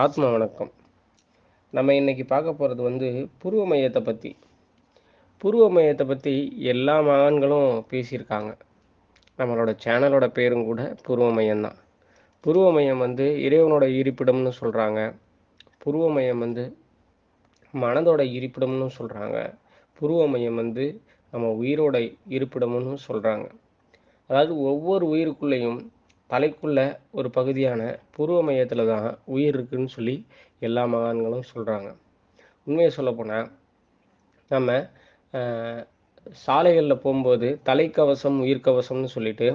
ஆத்ம வணக்கம். நம்ம இன்னைக்கு பார்க்க போகிறது வந்து புருவ மையத்தை பற்றி புருவ மையத்தை பற்றி எல்லா மகான்களும் பேசியிருக்காங்க. நம்மளோட சேனலோட பேரும் கூட புருவ மையம்தான் புருவ மையம் வந்து இறைவனோட இருப்பிடம்னு சொல்கிறாங்க புருவ மையம் வந்து மனதோட இருப்பிடம்னு சொல்கிறாங்க புருவ மையம் வந்து நம்ம உயிரோட இருப்பிடம்னு சொல்கிறாங்க அதாவது ஒவ்வொரு உயிருக்குள்ளேயும் தலைக்குள்ள ஒரு பகுதியான புருவ மையத்தில் தான் உயிர் இருக்குன்னு சொல்லி எல்லா மகான்களும் சொல்கிறாங்க உண்மையை சொல்லப்போனால் நம்ம சாலைகளில் போகும்போது தலைக்கவசம் உயிர்கவசம்னு சொல்லிட்டு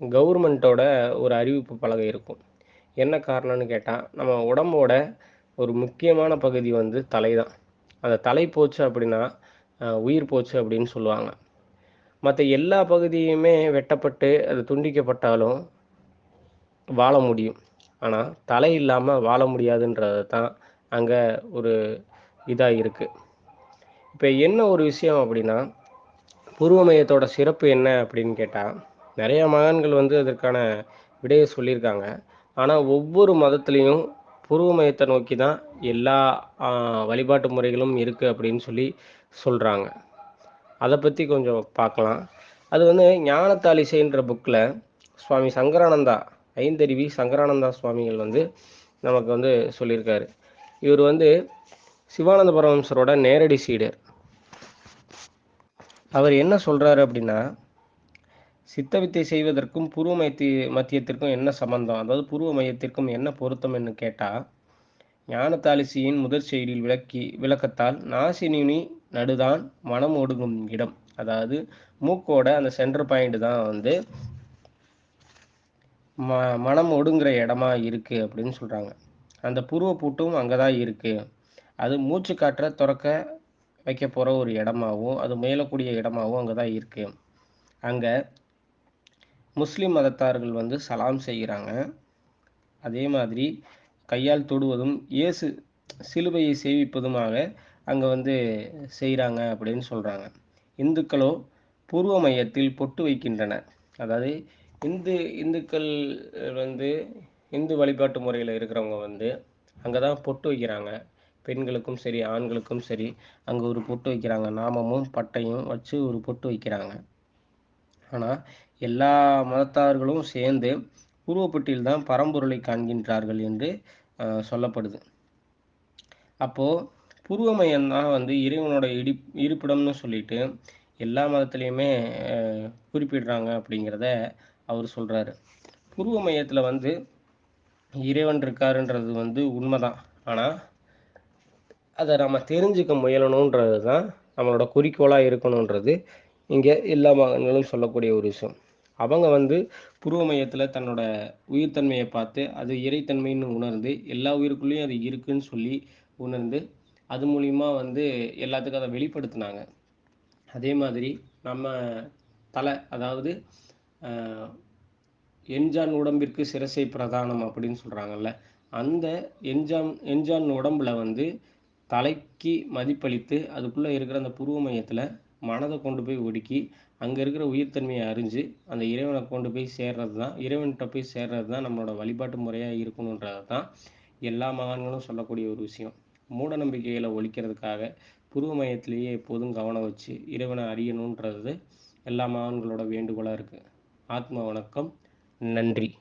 கவர்மெண்ட்டோட ஒரு அறிவிப்பு பலகை இருக்கும். என்ன காரணம்னு கேட்டால் நம்ம உடம்போட ஒரு முக்கியமான பகுதி வந்து தலை தான். அந்த தலை போச்சு அப்படின்னா உயிர் போச்சு அப்படின்னு சொல்லுவாங்க. மற்ற எல்லா பகுதியுமே வெட்டப்பட்டு அது துண்டிக்கப்பட்டாலும் வாழ முடியும். ஆனால் தலை இல்லாமல் வாழ முடியாதுன்றது தான் அங்கே ஒரு இதாக இருக்குது இப்போ என்ன ஒரு விஷயம் அப்படின்னா பூர்வ மையத்தோட சிறப்பு என்ன அப்படின்னு கேட்டால் நிறைய மகான்கள் வந்து அதற்கான விடையை சொல்லியிருக்காங்க. ஆனால் ஒவ்வொரு மதத்துலேயும் பூர்வ மையத்தை நோக்கி தான் எல்லா வழிபாட்டு முறைகளும் இருக்குது அப்படின்னு சொல்லி சொல்கிறாங்க அதை பற்றி கொஞ்சம் பார்க்கலாம். அது வந்து ஞானத்தாலிசைன்ற புக்கில் சுவாமி சங்கரானந்தா ஐந்தருவி சங்கரானந்தா சுவாமிகள் வந்து நமக்கு வந்து சொல்லியிருக்காரு. இவர் வந்து சிவானந்த பரமம்சரோட நேரடி சீடர். அவர் என்ன சொல்கிறாரு அப்படின்னா சித்த வித்தை செய்வதற்கும் பூர்வ மைத்தி மத்தியத்திற்கும் என்ன சம்பந்தம்? அதாவது பூர்வ மையத்திற்கும் என்ன பொருத்தம்னு கேட்டால் ஞானத்தாலிசியின் முதற் செயலில் விளக்கி விளக்கத்தால் நாசினி நடுதான் மனம் ஒடுங்கும் இடம். அதாவது மூக்கோட அந்த சென்டர் பாயிண்ட் தான் வந்து ம மனம் ஒடுங்குற இடமா இருக்குது அப்படின்னு சொல்கிறாங்க அந்த பூர்வ பூட்டும் அங்கே தான் இருக்குது அது மூச்சு காற்றை துறக்க வைக்க போகிற ஒரு இடமாவும் அது முயலக்கூடிய இடமாவும் அங்கே தான் இருக்குது அங்கே முஸ்லீம் மதத்தார்கள் வந்து சலாம் செய்கிறாங்க அதே மாதிரி கையால் தொடுவதும் இயேசு சிலுவையை சேவிப்பதுமாக அங்கே வந்து செய்கிறாங்க அப்படின்னு சொல்கிறாங்க இந்துக்களோ பூர்வ மையத்தில் பொட்டு வைக்கின்றனர். அதாவது இந்து இந்துக்கள் வந்து இந்து வழிபாட்டு முறையில் இருக்கிறவங்க வந்து அங்கே தான் பொட்டு வைக்கிறாங்க. பெண்களுக்கும் சரி ஆண்களுக்கும் சரி அங்கே ஒரு பொட்டு வைக்கிறாங்க. நாமமும் பட்டையும் வச்சு ஒரு பொட்டு வைக்கிறாங்க. ஆனால் எல்லா மதத்தார்களும் சேர்ந்து உருவப்பட்டியில் தான் பரம்பொருளை காண்கின்றார்கள் என்று சொல்லப்படுது. அப்போது பூர்வ தான் வந்து இறைவனோட இடி இருப்பிடம்னு சொல்லிட்டு எல்லா மதத்துலேயுமே குறிப்பிடுறாங்க அப்படிங்கிறத அவர் சொல்கிறாரு புருவ மையத்தில் வந்து இறைவன் இருக்காருன்றது வந்து உண்மைதான். ஆனால் அதை நம்ம தெரிஞ்சுக்க முயலணுன்றது தான் நம்மளோட குறிக்கோளாக இருக்கணுன்றது இங்கே எல்லா மகன்களும் சொல்லக்கூடிய ஒரு விஷயம். அவங்க வந்து புருவ மையத்தில் தன்னோட உயிர்த்தன்மையை பார்த்து அது இறைத்தன்மைன்னு உணர்ந்து எல்லா உயிருக்குள்ளேயும் அது இருக்குன்னு சொல்லி உணர்ந்து அது மூலிமா வந்து எல்லாத்துக்கும் அதை வெளிப்படுத்தினாங்க. அதே மாதிரி நம்ம தலை அதாவது என்ஜான் உடம்பிற்கு சிரசை பிரதானம் அப்படின்னு சொல்கிறாங்கல்ல அந்த என்ஜான் என்ஜான் உடம்புல வந்து தலைக்கு மதிப்பளித்து அதுக்குள்ளே இருக்கிற அந்த புருவ மையத்தில் மனதை கொண்டு போய் ஒடுக்கி அங்கே இருக்கிற உயிர்த்தன்மையை அறிஞ்சு அந்த இறைவனை கொண்டு போய் சேர்றது தான் இறைவன்கிட்ட போய் சேர்றது தான் நம்மளோட வழிபாட்டு முறையாக இருக்கணுன்றது தான் எல்லா மகான்களும் சொல்லக்கூடிய ஒரு விஷயம். மூட நம்பிக்கைகளை ஒழிக்கிறதுக்காக புருவ மையத்திலேயே எப்போதும் கவனம் வச்சு இறைவனை அறியணுன்றது எல்லா மகான்களோட வேண்டுகோளாக இருக்குது ஆத்ம வணக்கம். நன்றி.